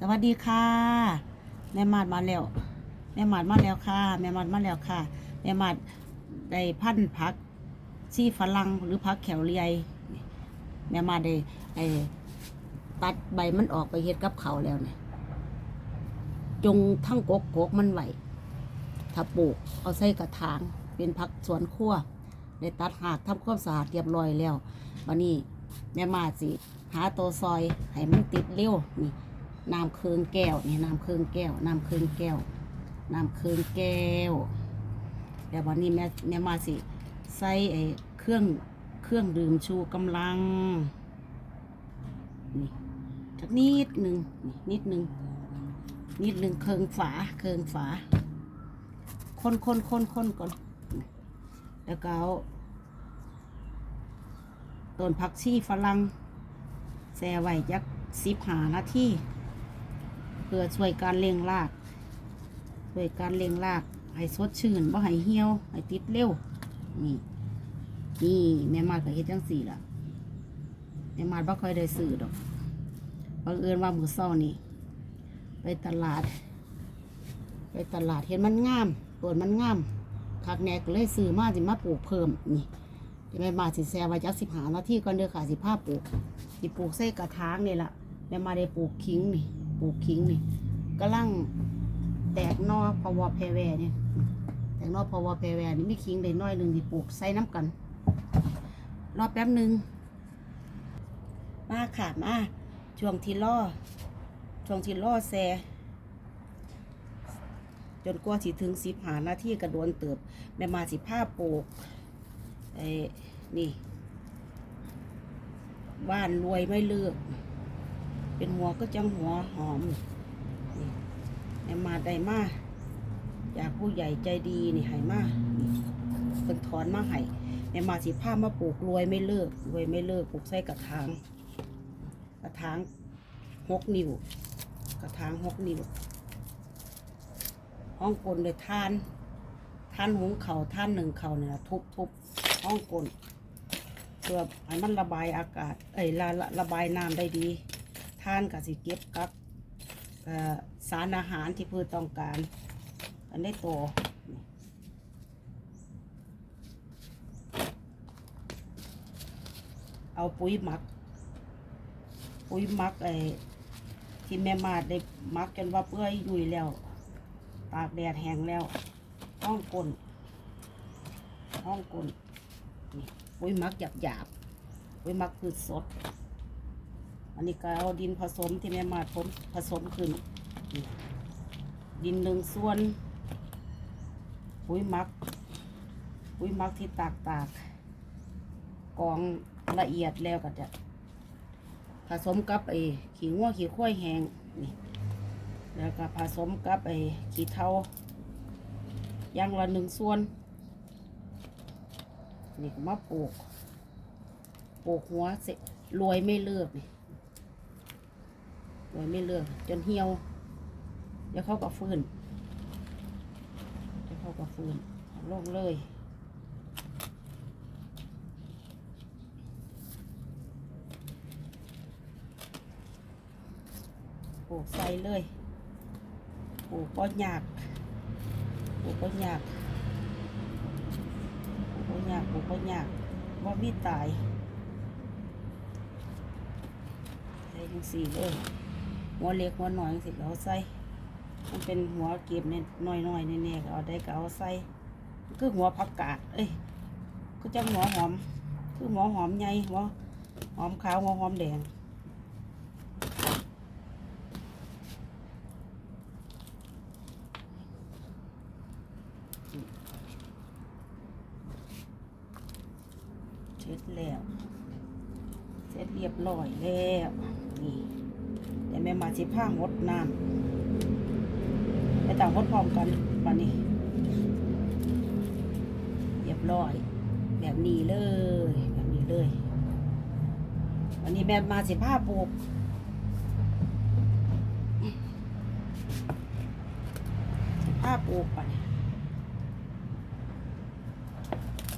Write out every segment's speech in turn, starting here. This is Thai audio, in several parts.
สวัสดีค่ะ แม่มาดมาแล้วแม่มาดมาแล้วค่ะ แม่มาดมาแล้วค่ะแม่มาดได้พันผักชีฝรั่งหรือผักแขวเลียยแม่มาดได้ไอ้ตัดใบมันออกไปเฮ็ดกับเขาแล้วเนี่ยจงทั้งกกกกมันไหวถ้าปลูกเอาใส่กระถางเป็นผักสวนครัวได้ตัดหากทำความสะอาดเรียบร้อยแล้ววันนี้แม่มาดสิหาตัวซอยให้มันติดเร็วนี่ น้ำเคืองแก้วนี่น้ำเคืองแก้วน้ำเคืองแก้วน้ำเคืองแก้วเดี๋ยววันนี้แม่แม่มาสิใส่ไอ้เครื่องเครื่องดื่มชูกำลังนี่จักนิดหนึ่งนิดหนึ่งนิดหนึ่งเคืองฝาเคืองฝาคนคนคนคนก่อน แล้วก็ต้นผักชีฝรั่งแช่ไว้จักสิบหานาที เพื่อช่วยการเลี้ยงราก ช่วยการเลี้ยงราก ให้สดชื่นบ่ให้เหี่ยว ให้ติดเร็ว นี่ นี่แม่มาดก็เฮ็ดจังสี่ล่ะแม่มาดบ่ค่อยได้ซื้อดอก บังเอิญว่ามื้อเช้านี่ ไปตลาด ไปตลาดเห็นมันงามต้นมันงามคักแหนกเลยซื้อมาสิมาปลูกเพิ่ม นี่แม่มาสิแซ่ไว้จักสิบหานาทีก่อนเด้อค่ะสิพาปลูกสิปลูกใส่กระถางนี่แหละแม่มาได้ปลูกขิงนี่ ปลูกขิงนี่กำลังแตกนอพวแพรแวเนี่ยแตกนอพวแพรแวนี่มีขิงได้น้อยหนึ่งที่ปลูกใส่น้ำกัน รอแป๊บหนึ่งมาค่ะมาช่วงที่ล่อช่วงที่ล่อแซจนกว่าสิถึงสิบหานาที่กระโดนเติบ แม่มาสิผ้าปลูกไอ้นี่บ้านรวยไม่เลือก เป็นหัวก็จังหัวหอมนี่มาได้มาจากผู้ใหญ่ใจดีนี่ให้มาเป็นถอนมาให้แม่มาสิผ้ามาปลูกรวยไม่เลิกรวยไม่เลิกปลูกใส่กระถางกระถางหกนิ้วกระถางหกนิ้วห้องกลเลยทานทานหุงเขาวทานหนึ่งเขาเนี่ยทุบทุบห้องกลเพื่อให้มันระบายอากาศเอ้ยระระระบายน้ำได้ดี ท่านกับสิเก็บกับสารอาหารที่พืชต้องการอันได้โตเอาปุ๋ยหมัก ปุ๋ยหมักไอ้ที่แม่มาดได้หมักจนว่าเปื่อยยุ่ยแล้ว ตากแดดแห้งแล้วห้องกลนห้องกลนปุ๋ยหมักหยาบหยาบๆปุ๋ยหมักพืชสด อันนี้ก็เอาดินผสมที่แม่มาดผมผสมขึ้น ดินหนึ่งส่วน ปุ๋ยมัก ปุ๋ยมักที่ตากตากกองละเอียดแล้วก็จะ ผสมกับไอ้ขี้งัวขี้ข้วยแห้งนี่แล้วก็ผสมกับไอ้ขี้เทาอย่างละหนึ่งส่วน นี่มาปลูก ปลูกหัวเสร็จรวยไม่เลิกนี่ รวยไม่เลิกจนเหี่ยวเดี๋ยวเขาก็ฟื้นเดี๋ยวเขาก็ฟื้นเอาลงเลยปลูกใส่เลยปลูกก็ยากปลูกก็ยากปลูกบ่ยากปลูกบ่ยากว่ามีตายใส่จังสี่เลย หัวเล็กหัวน้อยสิเอาใส่ มันเป็นหัวเก็บเนี่ยน้อยๆแน่ๆก็เอาได้ก็เอาใส่คือหัวผักกาด เอ้ยก็จะหัวหอม คือหัวหอมใหญ่หัวหอมขาวหัวหอมแดงเสร็จแล้ว เสร็จเรียบร้อยแล้ว มาสิผ้าหดน้ำไปต่างหดพร้อมกันวันนี้เรียบร้อย แบบนี้เลย แบบนี้เลย วันนี้แม่มาสิผ้าปลูกสิผ้าปลูกไป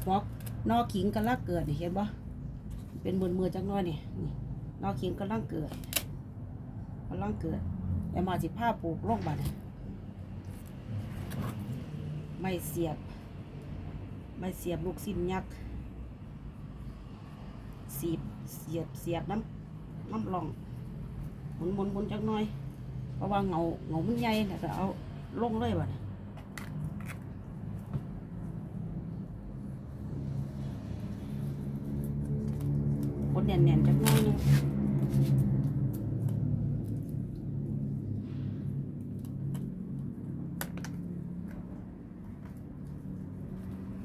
หัวนอกขิงกำลังเกิดเห็นปะเป็นมือมือจังน้อยนี่นี่นอกขิงกำลังเกิด กำลังเกิดเดี๋ยวมาสิผ้าปลูกลงบัดนี้ไม่เสียบ ไม่เสียบลูกสิ้นยักษ์สีบเสียบเสียบน้ำน้ำหลองหมุนหมุนหมุนจักหน่อยเพราะว่าเงาเงามันใหญ่แล้วก็เอาลงเลยบัดนี้คนแน่นๆจักหน่อยนึง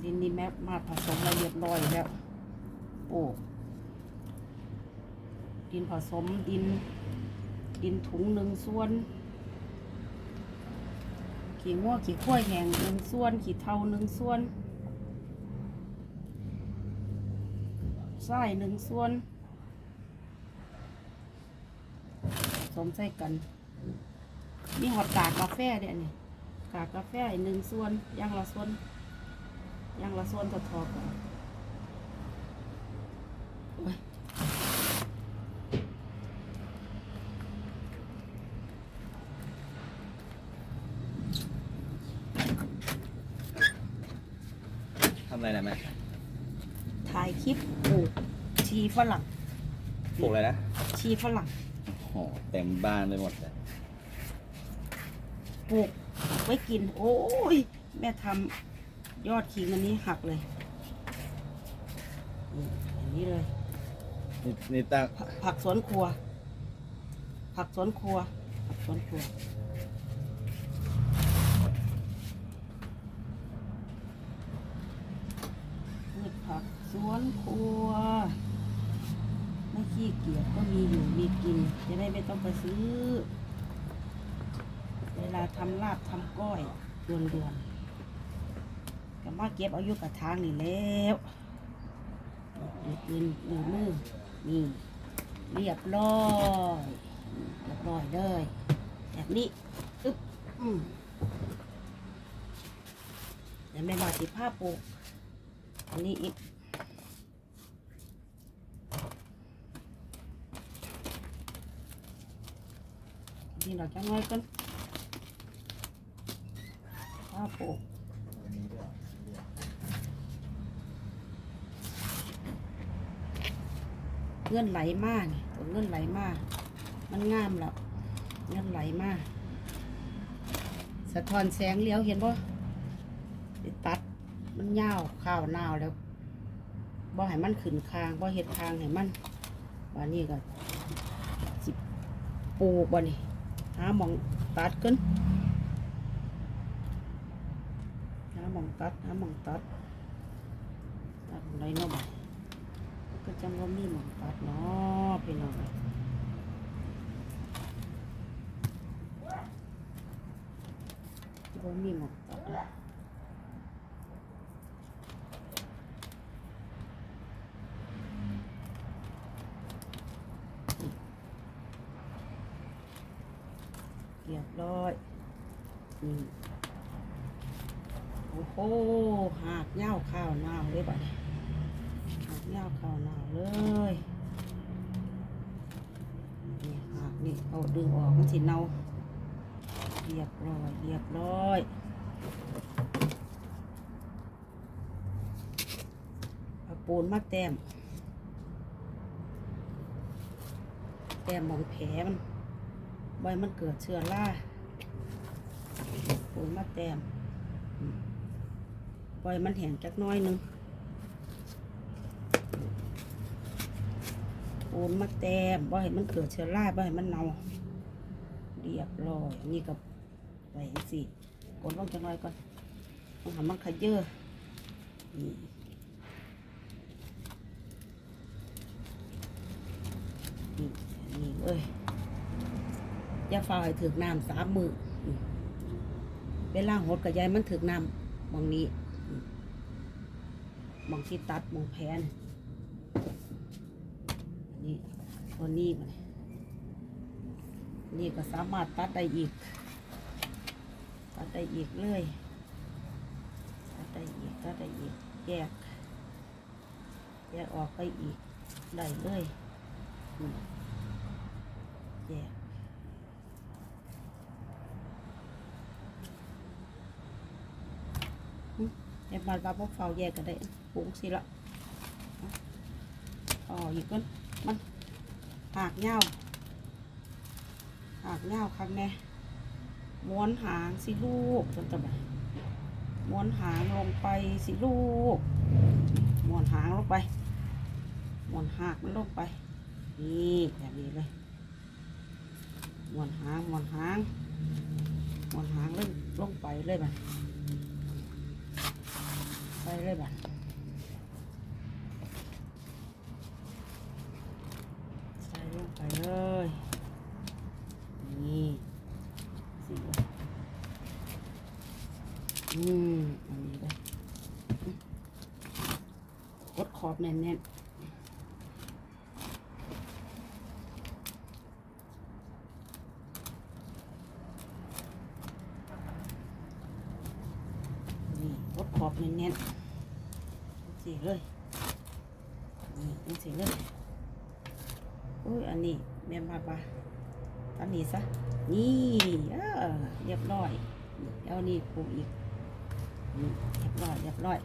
ดินนี่แม่มาผสมละเอียดร้อยแล้วโอ้ดินผสมดิน ดินถุงหนึ่งส่วนขี้ง้วขี้ข้วยแห้งหนึ่งส่วนขี้เทาหนึ่งส่วนไส้หนึ่งส่วนผสมใส่กันมีหอดกากกาแฟเดี๋ยนี้กากกาแฟอีกหนึ่งส่วนอยางละส่วน ย่างละส่วนทอๆก่อนโอ้ยทำอะไรนะแม่ถ่ายคลิปปลูกชีฝรั่งปลูกอะไรนะชีฝรั่งโอ้โหเต็มบ้านไปหมดเลยปลูกไว้กิน โอ้ย แม่ทำ ยอดขิงอันนี้หักเลยนี่อย่างนี้เลย นี่นี่ตั้งผักผักสวนครัว ผักสวนครัว ผักสวนครัว พืชผักสวนครัว ไม่ขี้เกียจก็มีอยู่มีกิน จะได้ไม่ต้องไปซื้อ เวลาทำลาบทำก้อยด่วนๆ ก็มาเก็บเอาอยุกระทางนี่แล้วยืนยืนมือนี่เรียบร้อยเรียบร้อยเลยแบบนี้อึ๊บอืมเดี๋ยวแม่มาติดผ้าปูกอันนี้อีกนี่เราจะง่อยกันผ้าปูกเงื่อนไหลมากนี่ตัวเงื่อนไหลมากมันงามแล้วเงื่อนไหลมากสะท้อนแสงเลี้ยวเห็นปะตัดมันยาวข้าวนาวแล้วบ่ให้มันขึ้นคางบ่เห็ดคางให้มันวันนี้ก็สิปูบ่นี่หาหมองตัดขึ้นหาหมองตัดหาหมองตัดตัดไรเนาะบ่ ก็จังว่ามีหมองตัดเนาะพี่น้องบ่มีหมองตัดเนาะเรียบร้อยนี่โอ้โหหากเหย้าข้าวหนาวเลยบัดนี้ หากเขาวหนาวเลยนี่หากนี่เอาดึงออกมันสิเนาเรียบร้อยเรียบร้อยเอาปูนมาแต้มแต้มมองแผลมันใบมันเกิดเชื้อราปุ๋ยมาแต้มอืมปล่อยมันแห้งจักน้อยนึง ปูนมาแต้มบ่ให้มันเกิดเชื้อราบ่ให้มันเน่าเรียบร้อยนนี้ก็ไปสิกดลงจักหน้อยก่อนต้องทำมันขยเยอะนี่นี่นี่เอ้ยอย่าฝ่าให้ถึกน้ำสามมือเวลาหดกับยายมันถึกน้ำบางนี้มบางที่ตัดบางแพนอันานี้นี่ก็สามารถตัดได้อีก ตัดได้อีกเลยตัดได้อีกตัดได้อีกแยกแยกออกไปอีกได้เลยแยกเอามาแล้วพวกเฝ้าแยกกันได้ปุ้งสิละอ๋ออีกก็มัน หากเงาหากเงาครั้งแน่ม้วนหางสิลูกจนตะบม้วนหางลงไปสิลูกม้วนหางลงไปม้วนหากมันลงไป นี่แบบนี้เลยม้วนหางม้วนหางม้วนหางลงลงไปเลยบัดไปเลยบ้านใส่ลงไปเลย นี่สิวะอืม อันนี้เลยอืมกดข อบแน่นๆนี่กดขอบแน่นๆสีเลย นี่สีเลยอุ้ยอันนี้แม่นบาดบาอันนี้ซะ นี่เออเรียบร้อยแล้วนี่ปูอีกนี่เรียบร้อยเรียบร้อย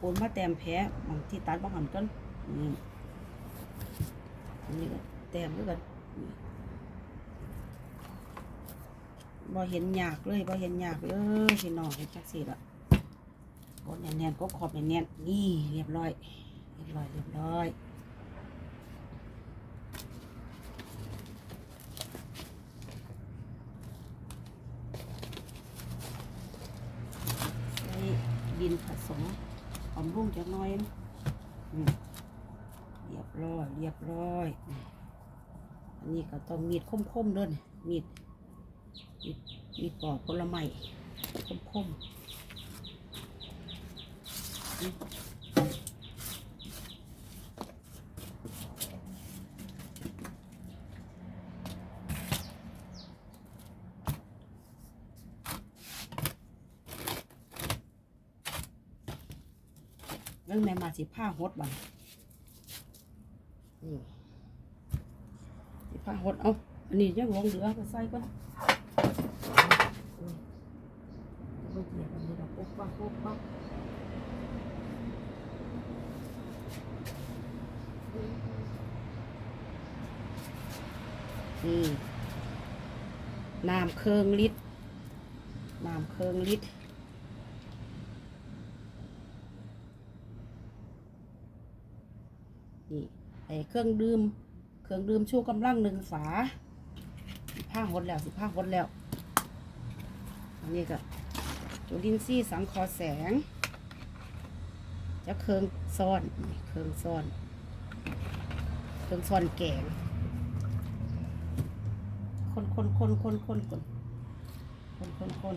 ปนมาแต้มแผลบางที่ตัดบางหันกันนี่อันนี้ก็แต้มด้วยกันบ่เห็นยากเลยบ่เห็นยากเลยเออพี่น้องเห็นจักสีละกดแน่นๆกดขอบแน่นๆนี่เรียบร้อย เรียบร้อยเรียบร้อยดินผสม อมรุ่งจักหน้อยเรียบร้อยเรียบร้อย อันนี้ก็ต้องมีดคมๆด้วยนี่มีดมีดมีดปอกผลไม้คมๆ เรื่องแม่มา สิผ้าหดบันนี่สิผ้าหดเอาอันนี้ยังหลงเหลือไปใส่ก่อนโอ้ยเอาไปเหยียบอันนี้ดอกปุ๊บปั๊บปุ๊บปั๊บนี่น้ำเคืองลิตรน้ำเคืองลิตร นี่ไอ้ เครื่องดื่ม เครื่องดื่มชูกำลังหนึ่งฝาสิผ้าหดแล้วสิผ้าหดแล้ว อันนี้ก็จุลินทรีย์สังคอแสง จะเครื่องซ่อน เครื่องซ่อน เครื่องซ่อนแกง คนคนคนคนคนคนคนคนคน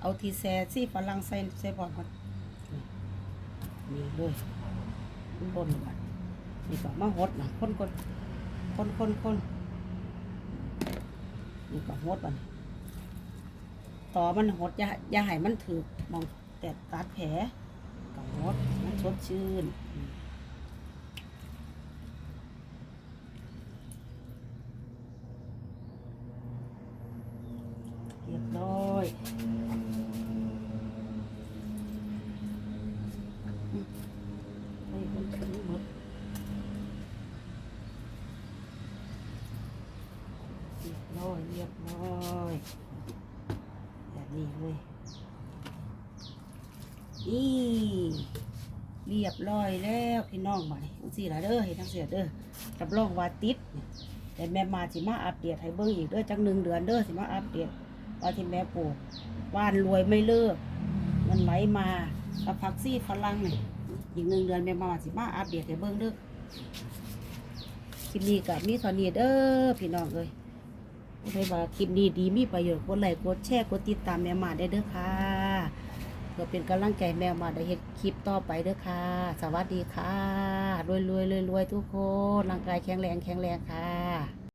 เอาทีแซ่ซี่ฝรั่งใส่ใส่บอดก่อน นี่เลยมันบนก่อนนี่ก็มาหดนะคนคนคนคนคนนี่ก็หดมันต่อมันหดอย่าอย่าให้มันถือมองแต่ตัดแผลก็หดมันสดชื่นอืมเรียบร้อย ให้มันถึงหมดเรียบร้อยเรียบร้อยแบบนี้เลยนี่เรียบร้อยแล้วพี่น้องมาเลยทั้งสี่ละเด้อเห็นทั้งเสียเด้อรับรองว่าติดแต่แม่มาสิมาอัปเดตให้เบิ่งอีกเด้อจักหนึ่งเดือนเด้อสิมาอัปเดตว่าที่แม่ปลูกว่านรวยไม่เลิกเงินไหลมากับผักซี่ฝรั่งนี่อีกหนึ่งเดือนแม่มาสิมาอัปเดตให้เบิ่งเด้อคลิปนี้กับมีเท่านี้เด้อพี่น้องเอ้ยไม่ว่าคลิปนี้ดีมีประโยชน์กดไลค์กดแชร์กดติดตามแม่มาได้เด้อค่ะ พื่อเป็นกำลังใจแมวมาได้เห็นคลิปต่อไปเด้อค่ะ สวัสดีค่ะรวยรวยรวยรวยๆทุกคนร่างกายแข็งแรงแข็งแรงค่ะ